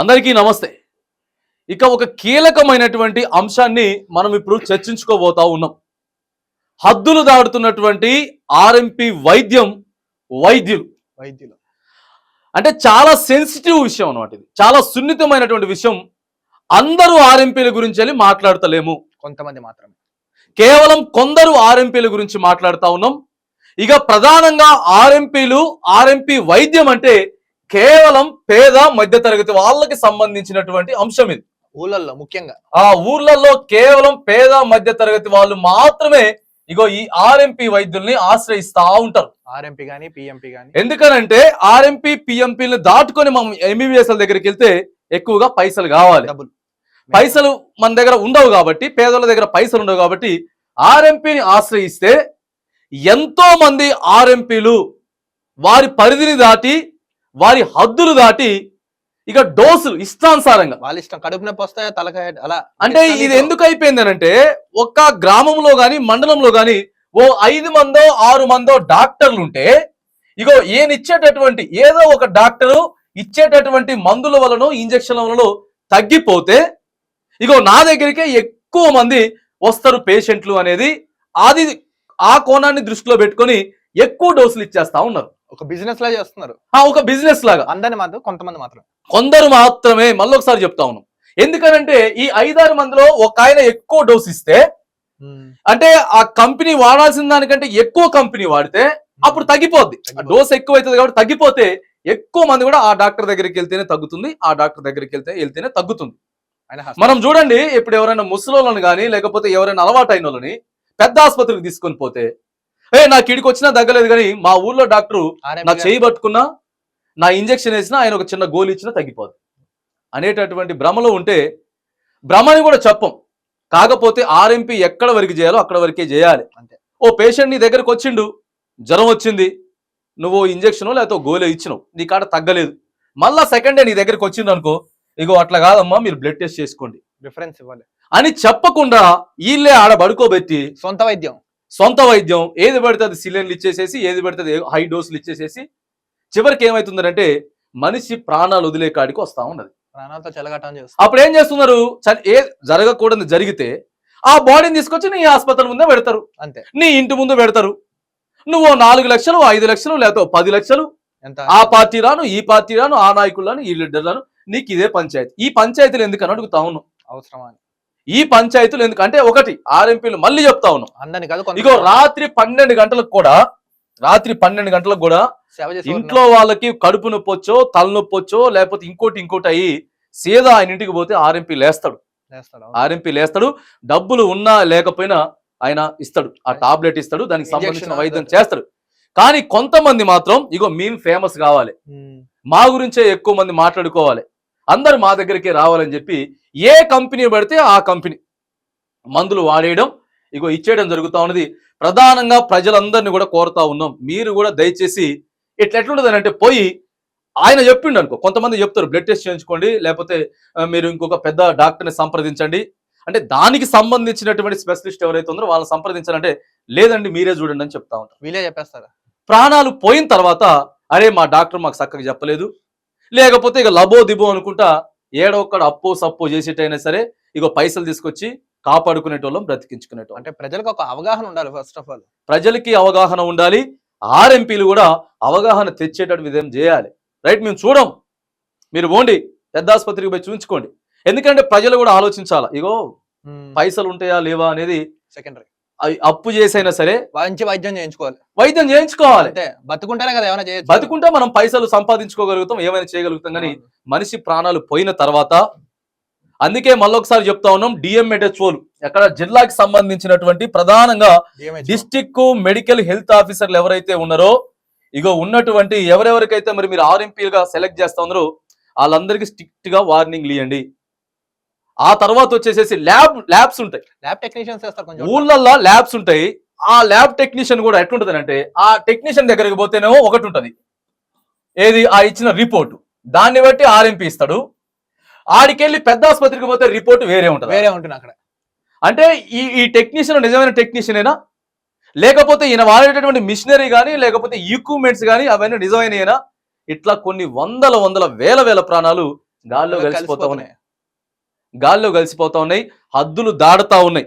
అందరికీ నమస్తే. ఇక ఒక కీలకమైనటువంటి అంశాన్ని మనం ఇప్పుడు చర్చించుకోబోతా ఉన్నాం. హద్దులు దాడుతున్నటువంటి ఆర్ఎంపి వైద్యం వైద్యులు. వైద్యులు. అంటే చాలా సెన్సిటివ్ విషయం అన్నమాట ఇది. చాలా సున్నితమైనటువంటి విషయం. అందరూ ఆర్ఎంపీల గురించి వెళ్ళి మాట్లాడతలేము. కొంతమంది మాత్రమే. కేవలం కొందరు ఆర్ఎంపీల గురించి మాట్లాడుతా ఉన్నాం. ఇక ప్రధానంగా ఆర్ఎంపీలు ఆర్ఎంపీ వైద్యం అంటే కేవలం పేద మధ్యతరగతి వాళ్ళకి సంబంధించినటువంటి అంశం ఇది. ఊళ్ళల్లో ముఖ్యంగా. ఆ ఊర్లలో కేవలం పేద మధ్యతరగతి వాళ్ళు మాత్రమే ఇగో ఈ ఆర్ఎంపీ వైద్యుల్ని ఆశ్రయిస్తా ఉంటారు. ఆర్ఎంపీ గానీ పిఎంపీ గానీ. ఎందుకనంటే ఆర్ఎంపీ పిఎంపీని దాటుకొని మనం ఎంబీబీఎస్ దగ్గరికి వెళ్తే ఎక్కువగా పైసలు కావాలి. డబ్బులు. పైసలు మన దగ్గర ఉండవు కాబట్టి పేదల దగ్గర పైసలు ఉండవు కాబట్టి ఆర్ఎంపీని ఆశ్రయిస్తే ఎంతో మంది ఆర్ఎంపీలు వారి పరిధిని దాటి వారి హద్దులు దాటి ఇక డోసులు ఇష్టానుసారంగా. వాళ్ళ ఇష్టం కడుపు నొప్పి వస్తాయో తలకాయ అలా అంటే ఇది ఎందుకు అయిపోయింది అంటే ఒక్క గ్రామంలో గాని మండలంలో గాని ఓ ఐదు మందో ఆరు మందో డాక్టర్లు ఉంటే ఇగో ఈయన ఇచ్చేటటువంటి ఏదో ఒక డాక్టరు ఇచ్చేటటువంటి మందుల వలన ఇంజక్షన్ల వలన తగ్గిపోతే ఇగో నా దగ్గరికే ఎక్కువ మంది వస్తారు పేషెంట్లు అనేది అది ఆ కోణాన్ని దృష్టిలో పెట్టుకొని ఎక్కువ డోసులు ఇచ్చేస్తా ఉన్నారు. ఒక బిజినెస్ లా చేస్తున్నారు. ఒక బిజినెస్ లాగా. అందరిని మాత్రం కొంతమంది మాత్రం. కొందరు మాత్రమే మళ్ళీ ఒకసారి చెప్తా ఉన్నాం. ఎందుకనంటే ఈ ఐదారు మందిలో ఒక ఆయన ఎక్కువ డోస్ ఇస్తే అంటే ఆ కంపెనీ వాడాల్సిన దానికంటే ఎక్కువ కంపెనీ వాడితే అప్పుడు తగ్గిపోద్ది. డోస్ ఎక్కువ అవుతుంది కాబట్టి తగ్గిపోతే ఎక్కువ మంది కూడా ఆ డాక్టర్ దగ్గరికి వెళ్తేనే తగ్గుతుంది ఆ డాక్టర్ దగ్గరికి వెళ్తే వెళ్తేనే తగ్గుతుంది. మనం చూడండి ఇప్పుడు ఎవరైనా ముసలోళ్ళని కానీ లేకపోతే ఎవరైనా అలవాటు అయిన వాళ్ళని పెద్ద ఆసుపత్రికి తీసుకొని పోతే ఏ నాకు ఇడికి వచ్చినా తగ్గలేదు కానీ మా ఊర్లో డాక్టరు నా గానీ చేయి పట్టుకున్నా నా ఇంజెక్షన్ వేసినా ఆయన ఒక చిన్న గోలు ఇచ్చినా తగ్గిపోద్ది. అనేటటువంటి భ్రమలో ఉంటే భ్రమని కూడా చెప్పం. కాకపోతే ఆర్ఎంపీ ఎక్కడ వరకు చేయాలో అక్కడ వరకే చేయాలి. అంతే. ఓ పేషెంట్ నీ దగ్గరకు వచ్చిండు జ్వరం వచ్చింది నువ్వు ఇంజెక్షన్ లేకపోతే గోలే ఇచ్చినావు నీ కాడ తగ్గలేదు. మళ్ళా సెకండ్ డే నీ దగ్గరికి వచ్చింది అనుకో ఇగో అట్లా కాదమ్మా మీరు బ్లడ్ టెస్ట్ చేసుకోండి. రిఫరెన్స్ ఇవ్వాలి. అని చెప్పకుండా వీళ్ళే ఆడ పడుకోబెట్టి సొంత వైద్యం. సొంత వైద్యం ఏది పడితే అది సిలిండర్లు ఇచ్చేసేసి ఏది పడితే అది హై డోసులు ఇచ్చేసేసి చివరికి ఏమవుతుందంటే మనిషి ప్రాణాలు వదిలే కాడికి వస్తా ఉన్నది. ప్రాణాలతో చెలగటం చేస్తారు అప్పుడు ఏం చేస్తున్నారు? ఏ జరగకూడదు జరిగితే ఆ బాడీని తీసుకొచ్చి నీ ఆసుపత్రి ముందే పెడతారు. అంతే. నీ ఇంటి ముందు పెడతారు. నువ్వు నాలుగు లక్షలు ఐదు లక్షలు లేకపోతే పది లక్షలు ఎంత? ఆ పార్టీ రాను ఈ పార్టీ రాను ఆ నాయకులను ఈ లీడర్లను నీకు ఇదే పంచాయతీ. ఈ పంచాయతీలు ఎందుకని అడుగుతా ఉన్నాం అవసరమా అని. ఈ పంచాయతీలు ఎందుకు అంటే ఒకటి ఆర్ఎంపీలు మళ్ళీ చెప్తా ఉన్నాం. కాదు ఇగో రాత్రి పన్నెండు గంటలకు కూడా రాత్రి పన్నెండు గంటలకు కూడా ఇంట్లో వాళ్ళకి కడుపు నొప్పి వచ్చో తలనొప్పి వచ్చో లేకపోతే ఇంకోటి ఇంకోటి అయ్యి సీదా ఆయన ఇంటికి పోతే ఆర్ఎంపీ లేస్తాడు. ఆర్ఎంపీ లేస్తాడు. డబ్బులు ఉన్నా లేకపోయినా ఆయన ఇస్తాడు. ఆ టాబ్లెట్ ఇస్తాడు. దానికి సంబంధించిన వైద్యం. చేస్తాడు. కానీ కొంతమంది మాత్రం ఇగో మేము ఫేమస్ కావాలి. మా గురించే ఎక్కువ మంది మాట్లాడుకోవాలి. అందరు మా దగ్గరికి రావాలని చెప్పి ఏ కంపెనీ పడితే ఆ కంపెనీ. మందులు వాడేయడం ఇగో ఇచ్చేయడం జరుగుతా ఉన్నది. ప్రధానంగా ప్రజలందరినీ కూడా కోరుతా ఉన్నాం. మీరు కూడా దయచేసి ఇట్లా ఎట్లుంటది అంటే పోయి ఆయన చెప్పిండు అనుకో కొంతమంది చెప్తారు బ్లడ్ టెస్ట్ చేయించుకోండి లేకపోతే మీరు ఇంకొక పెద్ద డాక్టర్ని సంప్రదించండి. అంటే దానికి సంబంధించినటువంటి స్పెషలిస్ట్ ఎవరైతే ఉందో వాళ్ళని సంప్రదించాలంటే లేదండి మీరే చూడండి అని చెప్తా ఉంటారు. వీళ్ళే చెప్పేస్తారు? ప్రాణాలు పోయిన తర్వాత అరే మా డాక్టర్ మాకు చక్కగా చెప్పలేదు. లేకపోతే ఇక లబో దిబో అనుకుంటా ఏడో ఒక్కడ అప్పో సప్పో చేసేటైనా సరే ఇగో పైసలు తీసుకొచ్చి కాపాడుకునేటోళ్ళం బ్రతికించుకునేటోళ్ళం. అంటే ప్రజలకు ఒక అవగాహన ఉండాలి ఫస్ట్ ఆఫ్ ఆల్ ప్రజలకి అవగాహన ఉండాలి. ఆర్ఎంపీలు కూడా అవగాహన తెచ్చేటట్టు విధం చేయాలి. రైట్ మేము చూడం. మీరు పోండి పెద్ద ఆసుపత్రికి పోయి చూపించుకోండి ఎందుకంటే ప్రజలు కూడా ఆలోచించాలా ఇగో పైసలు ఉంటాయా లేవా అనేది సెకండరీ అప్పు చేసైనా సరే మంచి వైద్యం చేయించుకోవాలి. వైద్యం చేయించుకోవాలి. అంతే. బతుకుంటేనే కదా ఏమైనా చేయొచ్చు. బతుకుంటే మనం పైసలు సంపాదించుకోగలుగుతాం ఏమైనా చేయగలుగుతాం. కానీ మనిషి ప్రాణాలు పోయిన తర్వాత అందుకే మళ్ళొకసారి చెప్తా ఉన్నాం డిఎంఎడ్హెచ్ఓలు ఎక్కడ జిల్లాకి సంబంధించినటువంటి ప్రధానంగా. డిస్టిక్ మెడికల్ హెల్త్ ఆఫీసర్లు ఎవరైతే ఉన్నారో ఇగో ఉన్నటువంటి ఎవరెవరికైతే మరి మీరు ఆర్ఎంపీలుగా సెలెక్ట్ చేస్తా ఉన్నారో వాళ్ళందరికీ స్ట్రిక్ట్గా వార్నింగ్ ఇవ్వండి ఆ తర్వాత వచ్చేసేసి ల్యాబ్ ల్యాబ్స్ ఉంటాయి. ల్యాబ్ టెక్నీషియన్స్ చేస్తారు కొంచెం. ఊళ్ళల్లో ల్యాబ్స్ ఉంటాయి. ఆ ల్యాబ్ టెక్నీషియన్ కూడా ఎట్లుంటది అంటే ఆ టెక్నీషియన్ దగ్గరికి పోతేనేమో ఒకటి ఉంటది. ఏది? ఆ ఇచ్చిన రిపోర్ట్. దాన్ని బట్టి ఆర్ఎంపీ ఇస్తాడు. ఆడికెళ్ళి పెద్ద ఆసుపత్రికి పోతే రిపోర్ట్ వేరే ఉంటది? వేరే ఉంటుంది అక్కడ. అంటే ఈ ఈ టెక్నీషియన్ నిజమైన టెక్నీషియనేనా? లేకపోతే ఈయన వాడేటటువంటి మిషనరీ కానీ లేకపోతే ఈక్విప్మెంట్స్ కానీ అవన్నీ నిజమైనయేనా? ఇట్లా కొన్ని వందల వందల వేల వేల ప్రాణాలు గాల్లో కలిసిపోతా ఉన్నాయి. గాల్లో కలిసిపోతా ఉన్నాయి హద్దులు దాడుతా ఉన్నాయి.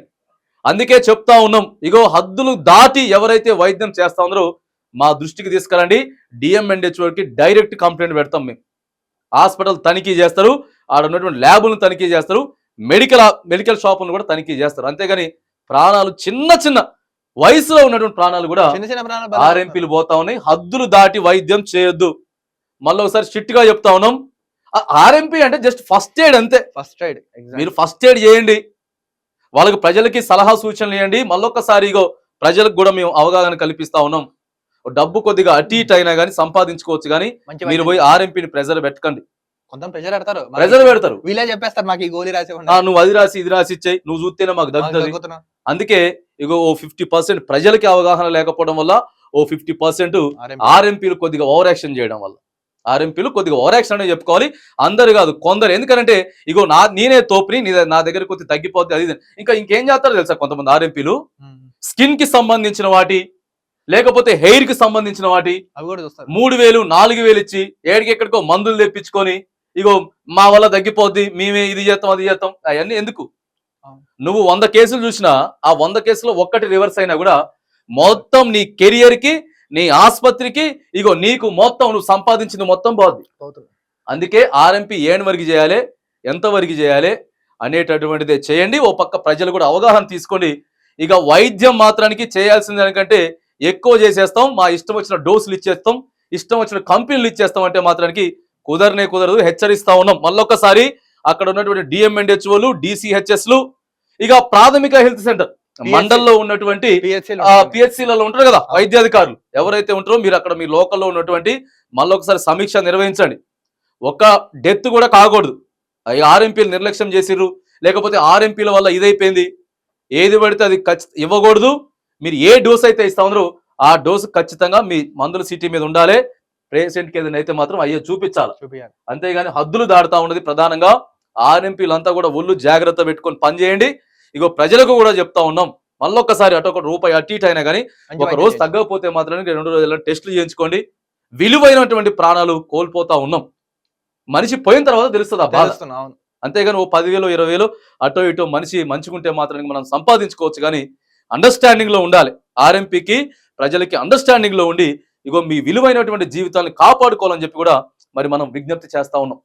అందుకే చెప్తా ఉన్నాం ఇగో హద్దులు దాటి ఎవరైతే వైద్యం చేస్తా ఉన్నారో మా దృష్టికి తీసుకురండి డిఎంఎన్హెచ్ఓకి డైరెక్ట్ కంప్లైంట్ పెడతాం మేము. హాస్పిటల్ తనిఖీ చేస్తారు ఆడ ఉన్నటువంటి ల్యాబులను తనిఖీ చేస్తారు మెడికల్ మెడికల్ షాపులను కూడా తనిఖీ చేస్తారు. అంతేగాని ప్రాణాలు చిన్న చిన్న వయసులో ఉన్నటువంటి ప్రాణాలు కూడా చిన్న చిన్న ప్రాణాలు బలి ఆర్ఎంపీలు పోతా ఉన్నాయి. హద్దులు దాటి వైద్యం చేయొద్దు. మళ్ళీ ఒకసారి స్ట్రిక్ట్గా చెప్తా ఉన్నాం ఆర్ఎంపీ అంటే జస్ట్ ఫస్ట్ ఎయిడ్ అంతే. ఫస్ట్ ఎయిడ్ మీరు ఫస్ట్ ఎయిడ్ చేయండి. వాళ్ళకి ప్రజలకి సలహా సూచనలు ఇవ్వండి. మళ్ళొక్కసారి ఇగో ప్రజలకు కూడా మేము అవగాహన కల్పిస్తా ఉన్నాం. డబ్బు కొద్దిగా అటు ఇటు అయినా కానీ సంపాదించుకోవచ్చు కానీ మీరు పోయి ఆర్ఎంపీని ప్రెజర్ పెట్టకండి. కొంత ప్రెజర్ పెడతారు. ప్రెజర్ పెడతారు. వీళ్ళే చెప్పేస్తారు మాకు ఈ గోలీ రాసి ఇవ్వండి. ఆ, నువ్వు అది రాసి ఇది రాసి ఇచ్చేయి. నువ్వు చూస్తేనే మాకు దగ్గుతున్నా. అందుకే ఇగో ఓ ఫిఫ్టీ పర్సెంట్ ప్రజలకి అవగాహన లేకపోవడం వల్ల ఓ ఫిఫ్టీ పర్సెంట్ ఆర్ఎంపీ. ఆర్ఎంపీలు కొద్దిగా ఓవర్ యాక్షన్ చేయడం వల్ల. ఆర్ఎంపీలు కొద్దిగా ఓవర్ యాక్షన్ అనే చెప్పుకోవాలి అందరు కాదు కొందరు ఎందుకంటే ఇగో నా నేనే తోపుని నీ నా దగ్గర కొద్దిగా తగ్గిపోద్ది అది. ఇంకా ఇంకేం చేస్తారో తెలుసా కొంతమంది ఆర్ఎంపీలు. స్కిన్కి సంబంధించిన వాటి లేకపోతే హెయిర్కి సంబంధించిన వాటి అవి కూడా చూస్తారు మూడు వేలు నాలుగు వేలు ఇచ్చి ఏడికి ఎక్కడికో మందులు తెప్పించుకొని ఇగో మా వల్ల తగ్గిపోద్ది మేమే ఇది చేస్తాం అది చేస్తాం అవన్నీ ఎందుకు. నువ్వు వంద కేసులు చూసినా ఆ వంద కేసులో ఒక్కటి రివర్స్ అయినా కూడా మొత్తం నీ కెరియర్కి నీ ఆసుపత్రికి ఇగో నీకు మొత్తం నువ్వు సంపాదించింది మొత్తం పోద్ది. పోతుంది. అందుకే ఆర్ఎంపీ ఏడు వరకు చేయాలి ఎంత వరకు చేయాలి అనేటటువంటిదే చేయండి. ఓ పక్క ప్రజలు కూడా అవగాహన తీసుకోండి. ఇక వైద్యం మాత్రానికి చేయాల్సింది దానికంటే ఎక్కువ చేసేస్తాం మా ఇష్టం వచ్చిన డోసులు ఇచ్చేస్తాం ఇష్టం వచ్చిన కంపెనీలు ఇచ్చేస్తాం అంటే మాత్రానికి కుదరనే కుదరదు హెచ్చరిస్తా ఉన్నాం. మళ్ళొక్కసారి అక్కడ ఉన్నటువంటి డిఎంఎన్హెచ్ఓలు డిసిహెచ్ఎస్లు ఇక ప్రాథమిక హెల్త్ సెంటర్. మండల్లో ఉన్నటువంటి. పిహెచ్సిలలో ఉంటారు. కదా వైద్యాధికారులు. ఎవరైతే ఉంటారో మీరు అక్కడ మీ లోకల్లో ఉన్నటువంటి మళ్ళీ ఒకసారి సమీక్ష నిర్వహించండి. ఒక డెత్ కూడా కాకూడదు. ఆర్ఎంపీలు నిర్లక్ష్యం చేసిర్రు. లేకపోతే ఆర్ఎంపీల వల్ల ఇదైపోయింది. ఏది పడితే అది ఇవ్వకూడదు. మీరు ఏ డోస్ అయితే ఇస్తా ఉన్నారో ఆ డోసు ఖచ్చితంగా మీ మందుల సిటీ మీద ఉండాలి. పేషెంట్కి ఏదైనా అయితే మాత్రం అయ్యో చూపించాలి. అంతేగాని హద్దులు దాడుతా ఉన్నది ప్రధానంగా. ఆర్ఎంపీలు అంతా కూడా ఒళ్ళు జాగ్రత్త పెట్టుకొని పనిచేయండి. ఇగో ప్రజలకు కూడా చెప్తా ఉన్నాం. మళ్ళొక్కసారి అటు ఒక రూపాయి అటు ఇటు అయినా కానీ ఒక రోజు. తగ్గకపోతే మాత్రం రెండు రోజుల టెస్టులు చేయించుకోండి. విలువైనటువంటి ప్రాణాలు కోల్పోతా ఉన్నాం. మనిషి పోయిన తర్వాత తెలుస్తుంది ఆ బాధ. అంతేగాని ఓ పదివేలు ఇరవై వేలు అటో ఇటో మనిషి మంచిగుంటే మాత్రం మనం సంపాదించుకోవచ్చు కానీ అండర్స్టాండింగ్లో ఉండాలి. ఆర్ఎంపీకి ప్రజలకి అండర్స్టాండింగ్లో ఉండి ఇగో మీ విలువైనటువంటి జీవితాన్ని కాపాడుకోవాలని చెప్పి కూడా మరి మనం విజ్ఞప్తి చేస్తా ఉన్నాం.